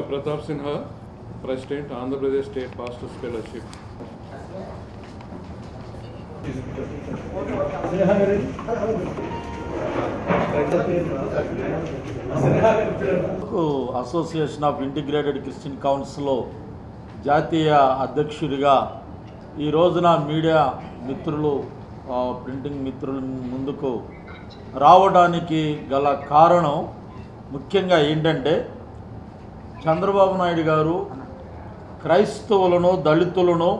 Pratap Sinha president Andhra Pradesh state State scholarship association of integrated Christian కౌన్సిల్లో జాతీయ అధ్యక్షుడిగా ఈ రోజున మీడియా మిత్రులు ప్రింటింగ్ మిత్రుల ముందుకు రావడానికి గల కారణం ముఖ్యంగా ఏంటంటే చంద్రబాబు నాయుడు గారు క్రైస్తవులను దళితులను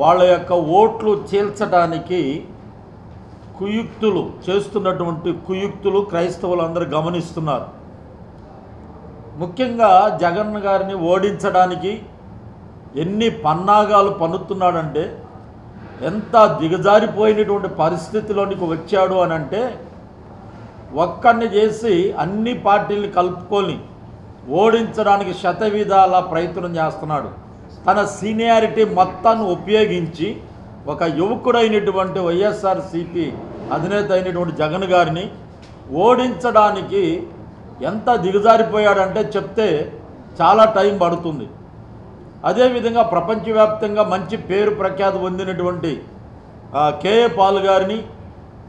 వాళ్ళ యొక్క ఓట్లు చీల్చడానికి కుయుక్తులు చేస్తున్నటువంటి కుయుక్తులు క్రైస్తవులందరూ గమనిస్తున్నారు. ముఖ్యంగా జగన్ గారిని ఓడించడానికి ఎన్ని పన్నాగాలు పన్నుతున్నాడంటే ఎంత దిగజారిపోయినటువంటి పరిస్థితిలోనికి వచ్చాడు అని అంటే ఒక్కడిని చేసి అన్ని పార్టీల్ని కలుపుకొని ఓడించడానికి శతవిధాల ప్రయత్నం చేస్తున్నాడు. తన సీనియారిటీ మొత్తాన్ని ఉపయోగించి ఒక యువకుడైనటువంటి వైఎస్ఆర్సిపి అధినేత అయినటువంటి జగన్ గారిని ఓడించడానికి ఎంత దిగజారిపోయాడంటే చెప్తే చాలా టైం పడుతుంది. అదేవిధంగా ప్రపంచవ్యాప్తంగా మంచి పేరు ప్రఖ్యాతి పొందినటువంటి కేఏ పాల్ గారిని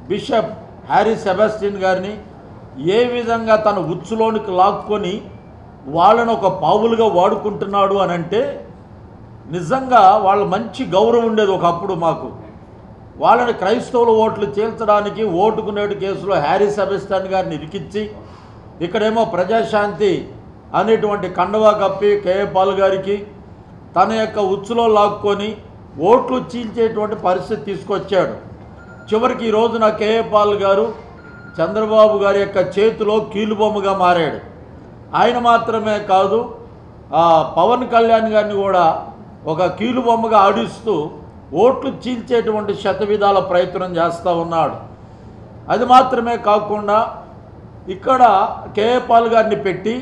బిషప్ హ్యారీ సెబాస్టిన్ గారిని ఏ విధంగా తన ఉచ్చులోనికి లాక్కొని వాళ్ళను ఒక పావులుగా వాడుకుంటున్నాడు అని అంటే నిజంగా వాళ్ళ మంచి గౌరవం ఉండేది ఒకప్పుడు మాకు. వాళ్ళని క్రైస్తవుల ఓట్లు చీల్చడానికి ఓటుకునేటు కేసులో హ్యారీస్ సెబెస్టాన్ గారిని ఇరికించి ఇక్కడేమో ప్రజాశాంతి అనేటువంటి కండవా కప్పి కేఏ పాల్ గారికి తన యొక్క ఉచ్చులో లాక్కొని ఓట్లు చీల్చేటువంటి పరిస్థితి తీసుకొచ్చాడు. చివరికి ఈ రోజున కేఏ పాల్ గారు చంద్రబాబు గారి యొక్క చేతిలో కీలుబొమ్మగా మారాడు. ఆయన మాత్రమే కాదు పవన్ కళ్యాణ్ గారిని కూడా ఒక కీలుబొమ్మగా ఆడిస్తూ ఓట్లు చీల్చేటువంటి శతవిధాల ప్రయత్నం చేస్తూ ఉన్నాడు. అది మాత్రమే కాకుండా ఇక్కడ కేఏ పాల్ గారిని పెట్టి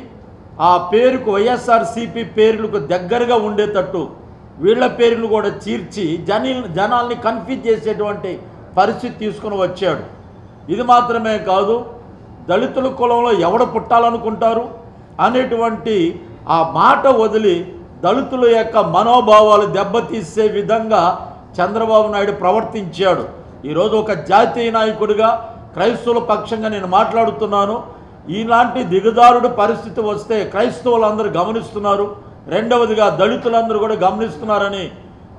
ఆ పేరుకు వైఎస్ఆర్సీపీ పేర్లకు దగ్గరగా ఉండేటట్టు వీళ్ళ పేర్లు కూడా చీర్చి జని జనాల్ని కన్ఫ్యూజ్ చేసేటువంటి పరిస్థితి తీసుకుని వచ్చాడు. ఇది మాత్రమే కాదు దళితుల కులంలో ఎవడ పుట్టాలనుకుంటారు? అనేటువంటి ఆ మాట వదిలి దళితుల యొక్క మనోభావాలు దెబ్బతీసే విధంగా చంద్రబాబు నాయుడు ప్రవర్తించాడు. ఈరోజు ఒక జాతీయ నాయకుడిగా క్రైస్తవుల పక్షంగా నేను మాట్లాడుతున్నాను. ఇలాంటి దిగుదారుడు పరిస్థితి వస్తే క్రైస్తవులందరూ గమనిస్తున్నారు. రెండవదిగా దళితులందరూ కూడా గమనిస్తున్నారని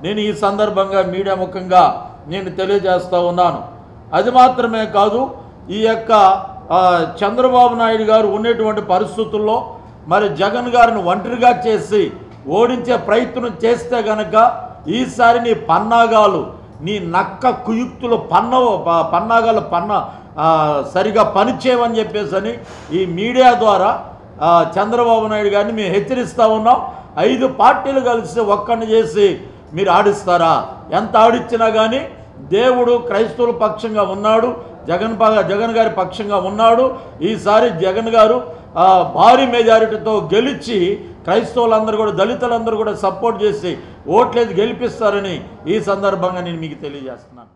నేను ఈ సందర్భంగా మీడియా ముఖంగా నేను తెలియజేస్తూ ఉన్నాను. అది మాత్రమే కాదు ఈ యొక్క చంద్రబాబు నాయుడు గారు ఉన్నటువంటి పరిస్థితుల్లో మరి జగన్ గారిని ఒంటరిగా చేసి ఓడించే ప్రయత్నం చేస్తే గనక ఈసారి నీ పన్నాగాలు నీ నక్క కుయుక్తులు పన్న పన్నాగాలు పన్న సరిగా పనిచేయమని చెప్పేసి అని ఈ మీడియా ద్వారా చంద్రబాబు నాయుడు గారిని మేము హెచ్చరిస్తూ ఉన్నాం. ఐదు పార్టీలు కలిసి ఒక్కడిని చేసి మీరు ఆడిస్తారా? ఎంత ఆడిచ్చినా కానీ దేవుడు క్రైస్తవుల పక్షంగా ఉన్నాడు జగన్ జగన్ గారి పక్షంగా ఉన్నాడు. ఈసారి జగన్ గారు భారీ మెజారిటీతో గెలిచి క్రైస్తవులందరూ కూడా దళితులందరూ కూడా సపోర్ట్ చేసి ఓట్లేదు గెలిపిస్తారని ఈ సందర్భంగా నేను మీకు తెలియజేస్తున్నాను.